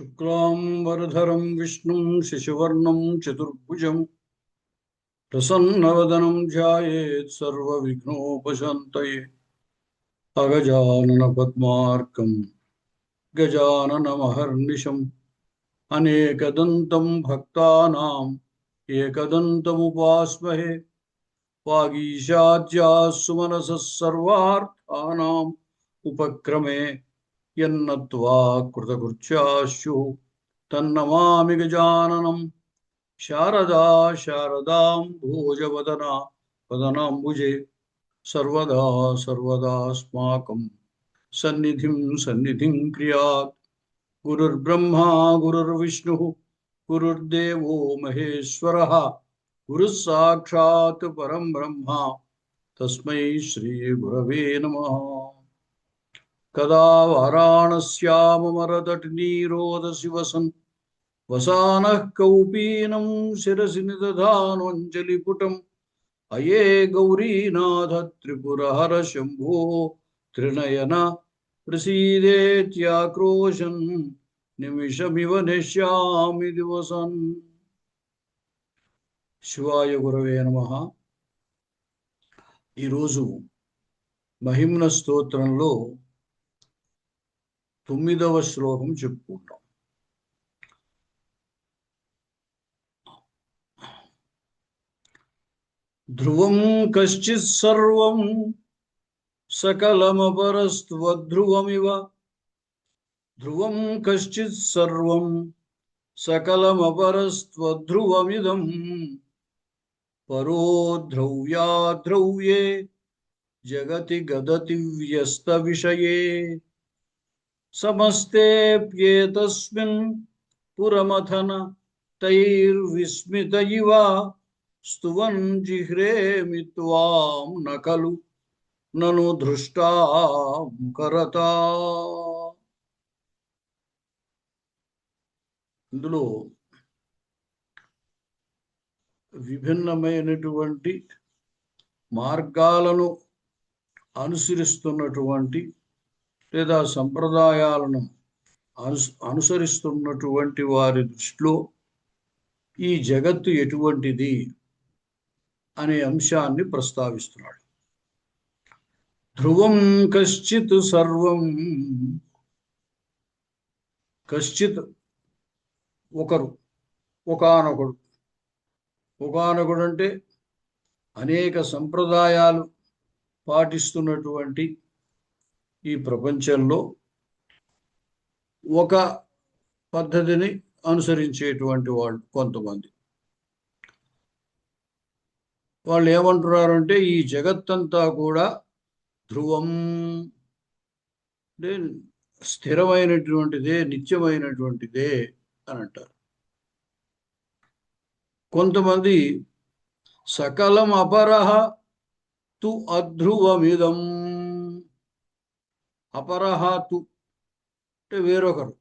शुक्लाम्बरधरं विष्णुं, शशिवर्णं, चतुर्भुजं। प्रसन्नवदनं ध्यायेत् सर्वविघ्नोपशान्तये। अगजाननपद्मार्कं गजाननमहर्निशम् अनेकदन्तं भक्तानाम्, एकदन्तमुपास्महे। वागीशाद्याः सुमनसः सर्वार्थानाम् उपक्रमे। यन्नत्वा कृतकृत्यास्युः तन्नमामि गजाननं। शारदा, शारदां भोजवदना वदनाम्बुजे सर्वदा सर्वदास्माकं सन्निधिं सन्निधिं क्रियात्। गुरुर्ब्रह्मा, गुरुर्विष्णुः, गुरुर्देवो महेश्वरः। गुरुः साक्षात् परं ब्रह्मा। तस्मै श्रीगुरवे नमः। कदा वाराणस्यामरतटिनीरोदसि वसन् वसानः कौपीनं शिरसि निदधानोऽञ्जलिपुटम् अये गौरीनाथ त्रिपुरहर शम्भो त्रिनयन प्रसीदेत्याक्रोशन् నిమిషమివ నిశ్యామి దివసన్ శివాయ గురవే నమ ఈరోజు మహిమ్న స్తోత్రంలో తొమ్మిదవ శ్లోకం చెప్పుకుంటాం. ధ్రువం కశ్చిత్ సర్వం సకలమపరస్త్వధ్రువమివ. ధ్రువం కశ్చిత్ సర్వం సకలమపరస్త్వధ్రువమిదం. పరో ద్రవ్యాద్రవ్యే జగతి గదతి వ్యస్త విషయే. సమస్తేప్యేతస్మిన్ పురమథన తైర్విస్మిత ఇవ స్తువన్ జిహ్రేమి త్వాం నకలు నను దృష్టాం కరత ఇందులో విభిన్నమైనటువంటి మార్గాలను అనుసరిస్తున్నటువంటి లేదా సంప్రదాయాలను అను అనుసరిస్తున్నటువంటి వారి దృష్టిలో ఈ జగత్తు ఎటువంటిది అనే అంశాన్ని ప్రస్తావిస్తున్నాడు. ధ్రువం కశ్చిత్ సర్వం. కశ్చిత్ ఒకరు ఒకానొకడు. ఒకనొకడు అంటే అనేక సంప్రదాయాలు పాటిస్తున్నటువంటి ఈ ప్రపంచంలో ఒక పద్ధతిని అనుసరించేటువంటి వాళ్ళు కొంతమంది. వాళ్ళు ఏమంటున్నారంటే ఈ జగత్తంతా కూడా ధ్రువం అంటే స్థిరమైనటువంటిదే నిత్యమైనటువంటిదే అని అంటారు. కొంతమంది సకలం అపరహ తు అధ్రువమిదం. అపరహాతు అంటే వేరొకరు.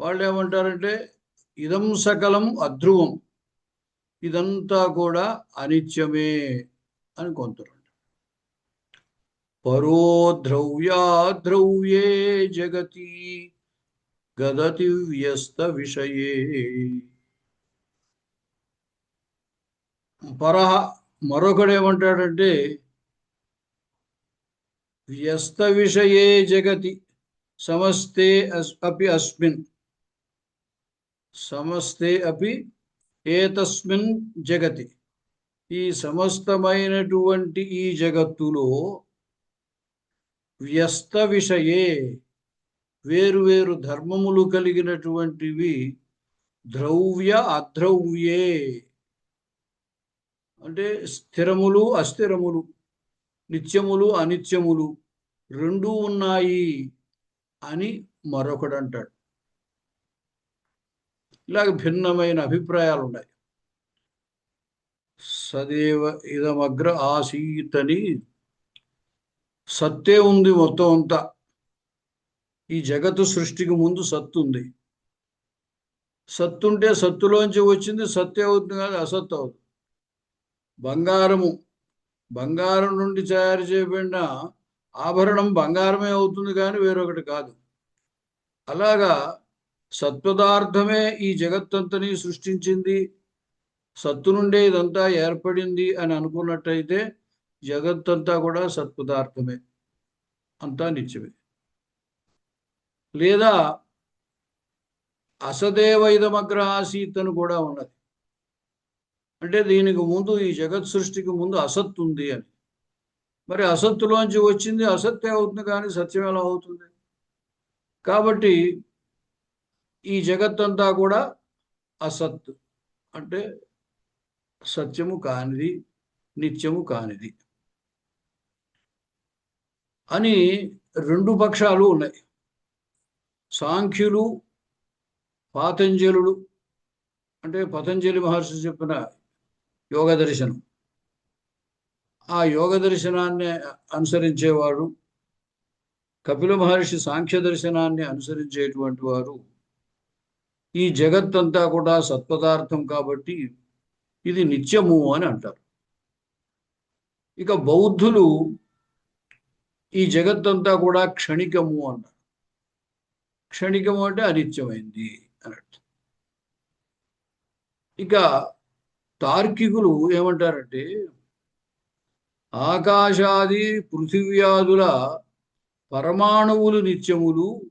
వాళ్ళు ఏమంటారంటే ఇదం సకలం అధ్రువం ఇదంతా కూడా అనిత్యమే అని కొందరు. పరో ద్రవ్యాద్రవ్యే జగతి గదతి వ్యస్త విషయే. పరహ మరొకడేమంటాడంటే ఏమంటాడంటే వ్యస్త విషయే జగతి సమస్తే అపి అస్మిన్ సమస్తే అపి ఏతస్మిన్ జగతి ఈ సమస్తమైనటువంటి ఈ జగత్తులో వ్యస్త విషయే వేరు వేరు ధర్మములు కలిగినటువంటివి ద్రవ్య అద్రవ్యే. అంటే స్థిరములు అస్థిరములు నిత్యములు అనిత్యములు. రెండూ ఉన్నాయి అని మరొకడు అంటాడు ఇలాగ భిన్నమైన అభిప్రాయాలు ఉన్నాయి సదేవ ఇదమగ్ర ఆసీతని సత్తే ఉంది మొత్తం అంతా. ఈ జగత్తు సృష్టికి ముందు సత్తు ఉంది. సత్తుంటే సత్తులోంచి వచ్చింది సత్తే అవుతుంది కాదు అసత్తు అవుతుంది. బంగారము బంగారం నుండి తయారు చేయబడిన ఆభరణం బంగారమే అవుతుంది కానీ వేరొకటి కాదు. అలాగా సత్పదార్థమే ఈ జగత్తంతని సృష్టించింది. సత్తు నుండే ఇదంతా ఏర్పడింది అని అనుకున్నట్టయితే జగత్తంతా కూడా సత్పదార్థమే అంతా నిత్యమే. లేదా అసదేవైదమగ్ర ఆసీత్ అని కూడా ఉన్నది. అంటే దీనికి ముందు ఈ జగత్ సృష్టికి ముందు అసత్ ఉంది అని. మరి అసత్తులోంచి వచ్చింది అసత్తే అవుతుంది కానీ సత్యం ఎలా అవుతుంది? కాబట్టి ఈ జగత్తంతా కూడా అసత్ అంటే సత్యము కానిది నిత్యము కానిది అని రెండు పక్షాలు ఉన్నాయి. సాంఖ్యులు పాతంజలుడు అంటే పతంజలి మహర్షి చెప్పిన యోగ దర్శనం ఆ యోగ దర్శనాన్ని అనుసరించేవాడు కపిల మహర్షి సాంఖ్య దర్శనాన్ని అనుసరించేటువంటి వారు. ఈ జగత్తంతా కూడా సత్పదార్థం కాబట్టి ఇది నిత్యము అని అంటారు. ఇక బౌద్ధులు ఈ జగత్తంతా కూడా క్షణికము అన్నారు క్షణికము అంటే అనిత్యమైంది అన్నట్టు ఇక తార్కికులు ఏమంటారంటే ఆకాశాది పృథివ్యాదుల పరమాణువులు నిత్యములు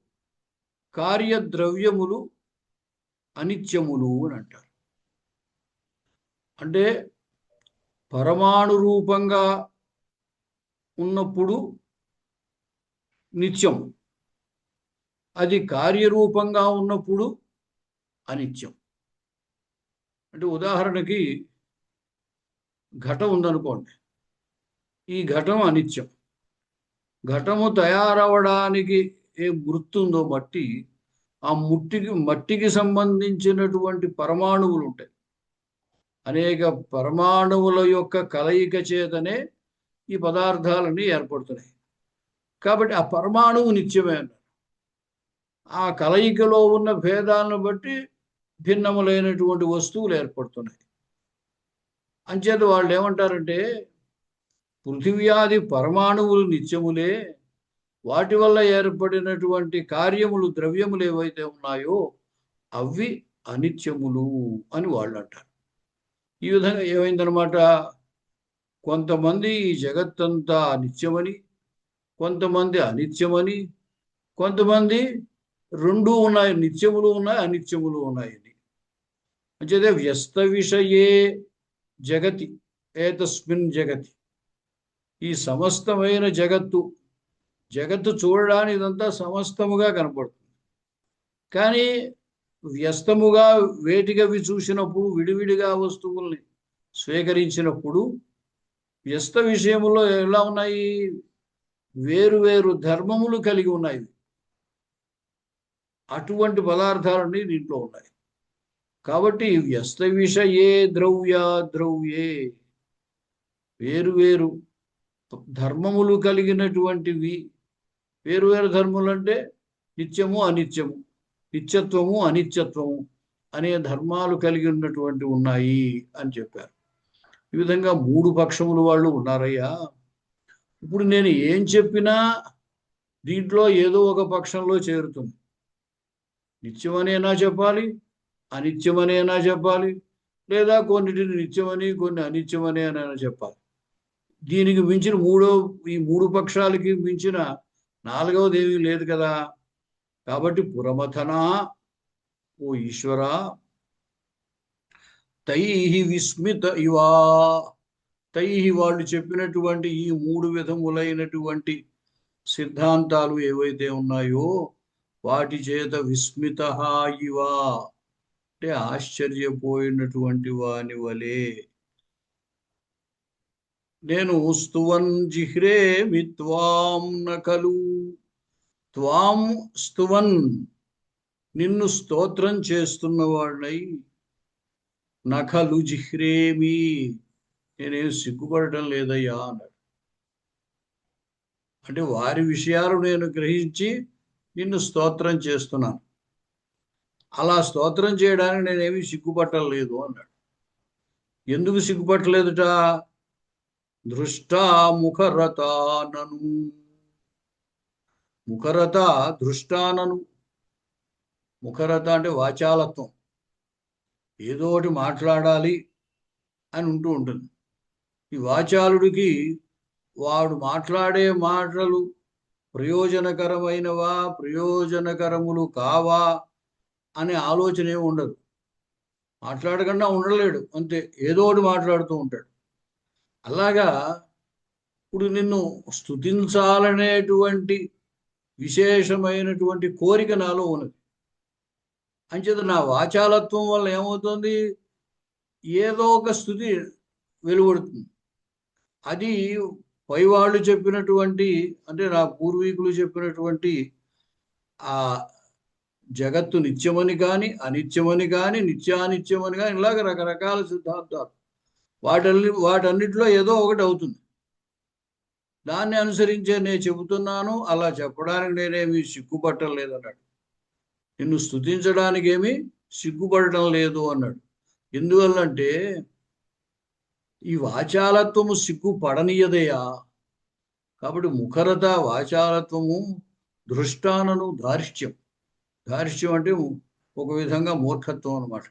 కార్యద్రవ్యములు అనిత్యములు అని అంటారు. అంటే పరమాణు రూపంగా ఉన్నప్పుడు నిత్యం అది కార్యరూపంగా ఉన్నప్పుడు అనిత్యం. అంటే ఉదాహరణకి ఘటం ఉందనుకోండి ఈ ఘటం అనిత్యం. ఘటము తయారవడానికి ఏ గుర్తుందో మట్టి ఆ ముట్టికి మట్టికి సంబంధించినటువంటి పరమాణువులు ఉంటాయి. అనేక పరమాణువుల యొక్క కలయిక చేతనే ఈ పదార్థాలన్నీ ఏర్పడుతున్నాయి. కాబట్టి ఆ పరమాణువు నిత్యమే అన్నారు. ఆ కలయికలో ఉన్న భేదాలను బట్టి భిన్నములైనటువంటి వస్తువులు ఏర్పడుతున్నాయి. అంచేత వాళ్ళు ఏమంటారంటే పృథివ్యాది పరమాణువులు నిత్యములే వాటి వల్ల ఏర్పడినటువంటి కార్యములు ద్రవ్యములు ఏవైతే ఉన్నాయో అవి అనిత్యములు అని వాళ్ళు అంటారు ఈ విధంగా ఏమైందనమాట కొంతమంది ఈ జగత్తంతా నిత్యమని కొంతమంది అనిత్యమని కొంతమంది రెండు ఉన్నాయి నిత్యములు ఉన్నాయి అనిత్యములు ఉన్నాయని అంచేతే వ్యస్త విషయే జగతి ఏతస్మిన్ జగతి. ఈ సమస్తమైన జగత్తు జగత్తు చూడడానికి ఇదంతా సమస్తముగా కనపడుతుంది. కానీ వ్యస్తముగా వేటికవి చూసినప్పుడు విడివిడిగా వస్తువుల్ని స్వీకరించినప్పుడు వ్యస్త విషయంలో ఎలా ఉన్నాయి? వేరు వేరు ధర్మములు కలిగి ఉన్నాయి. అటువంటి పదార్థాలన్నీ దీంట్లో ఉన్నాయి. కాబట్టి వ్యస్త విషయే ద్రవ్య ద్రవ్యే. వేరు వేరు ధర్మములు కలిగినటువంటివి వేరు వేరు ధర్మములు అంటే నిత్యము అనిత్యము నిత్యత్వము అనిత్యత్వము అనే ధర్మాలు కలిగి ఉన్నటువంటి ఉన్నాయి అని చెప్పారు. ఈ విధంగా మూడు పక్షములు వాళ్ళు ఉన్నారయ్యా. ఇప్పుడు నేను ఏం చెప్పినా దీంట్లో ఏదో ఒక పక్షంలో చేరుతుంది. నిత్యమనేనా చెప్పాలి? అనిత్యమనేనా చెప్పాలి? లేదా కొన్నిటిని నిత్యమని కొన్ని అనిత్యమని అని చెప్పాలి. దీనికి మించిన మూడో ఈ మూడు పక్షాలకి మించిన నాలుగవది ఏమీ లేదు కదా. కాబట్టి పురమథన ఓ ఈశ్వర తై విస్మిత ఇవా. తై వాళ్ళు చెప్పినటువంటి ఈ మూడు విధములైనటువంటి సిద్ధాంతాలు ఏవైతే ఉన్నాయో వాటి చేత విస్మిత ఇవా. అంటే ఆశ్చర్యపోయినటువంటి వాని వలే నేను స్తువన్ జిహ్రే విత్వాం నకలు త్వాం స్తువన్ నిన్ను స్తోత్రం చేస్తున్నవాడినై నఖలు జిహ్రేమి నేనేం సిగ్గుపడటం లేదయ్యా అన్నాడు. అంటే వారి విషయాలు నేను గ్రహించి నిన్ను స్తోత్రం చేస్తున్నాను. అలా స్తోత్రం చేయడానికి నేనేమి సిగ్గుపట్టలేదు అన్నాడు. ఎందుకు సిగ్గుపట్టలేదుట దృష్టాముఖరతానను. ముఖరత దృష్టానను. ముఖరత అంటే వాచాలత్వం. ఏదో ఒకటి మాట్లాడాలి అని ఉంటూ ఉంటుంది. ఈ వాచాలుడికి వాడు మాట్లాడే మాటలు ప్రయోజనకరమైనవా ప్రయోజనకరములు కావా అనే ఆలోచన ఏమి ఉండదు. మాట్లాడకుండా ఉండలేడు అంతే. ఏదో ఒకటి మాట్లాడుతూ ఉంటాడు. అలాగా ఇప్పుడు నిన్ను స్థుతించాలనేటువంటి విశేషమైనటువంటి కోరిక నాలో ఉన్నది. అంచేత నా వాచాలత్వం వల్ల ఏమవుతుంది? ఏదో ఒక స్థుతి వెలువడుతుంది. అది పైవాళ్ళు చెప్పినటువంటి అంటే నా పూర్వీకులు చెప్పినటువంటి ఆ జగత్తు నిత్యమని కానీ అనిత్యమని కానీ నిత్యానిత్యమని కానీ ఇలాగ రకరకాల సిద్ధాంతాలు. వాటన్ని వాటన్నిటిలో ఏదో ఒకటి అవుతుంది. దాన్ని అనుసరించే నేను చెబుతున్నాను అలా చెప్పడానికి నేనేమి సిగ్గుపట్టలేదు అన్నాడు నిన్ను స్థుతించడానికి ఏమి సిగ్గుపడటం లేదు అన్నాడు. ఎందువల్లంటే ఈ వాచాలత్వము సిగ్గుపడనీయదయా. కాబట్టి ముఖరత వాచాలత్వము దృష్టానను ధారిష్ట్యం ధారిష్ట్యం అంటే ఒక విధంగా మూర్ఖత్వం అన్నమాట.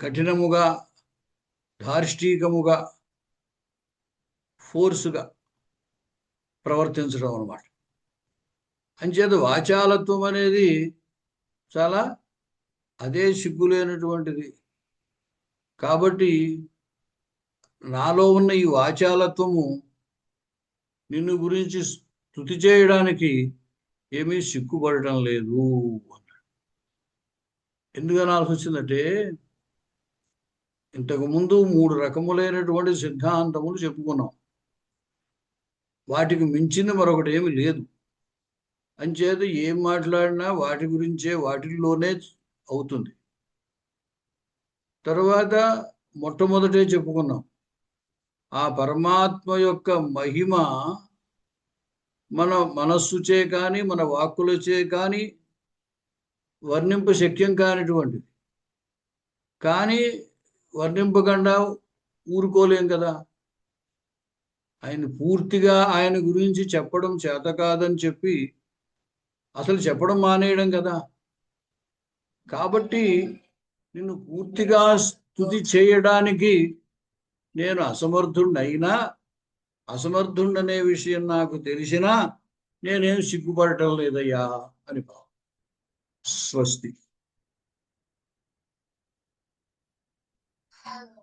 కఠినముగా ధార్ష్టికముగా ఫోర్సుగా ప్రవర్తించడం అన్నమాట. అంచేత వాచాలత్వం అనేది చాలా అదే సిగ్గులేనటువంటిది. కాబట్టి నాలో ఉన్న ఈ వాచాలత్వము నిన్ను గురించి స్థుతి చేయడానికి ఏమీ సిగ్గుపడటం లేదు అన్నాడు. ఎందుకని ఆలోచన వచ్చిందంటే ఇంతకుముందు మూడు రకములైనటువంటి సిద్ధాంతములు చెప్పుకున్నాం. వాటికి మించింది మరొకటి ఏమి లేదు. అంచేత ఏం మాట్లాడినా వాటి గురించే వాటిల్లోనే అవుతుంది. తర్వాత మొట్టమొదటే చెప్పుకున్నాం. ఆ పరమాత్మ యొక్క మహిమ మన మనస్సుచే కానీ మన వాక్కులచే కానీ వర్ణింప శక్యం కానిటువంటిది. కానీ వర్ణింపకుండా ఊరుకోలేం కదా. ఆయన పూర్తిగా ఆయన గురించి చెప్పడం చేత కాదని చెప్పి అసలు చెప్పడం మానేయడం కదా. కాబట్టి నిన్ను పూర్తిగా స్థుతి చేయడానికి నేను అసమర్థుడినైనా అసమర్థుండనే విషయం నాకు తెలిసినా నేనేం సిగ్గుపడటం లేదయ్యా అని భావం. స్వస్తి. Hello.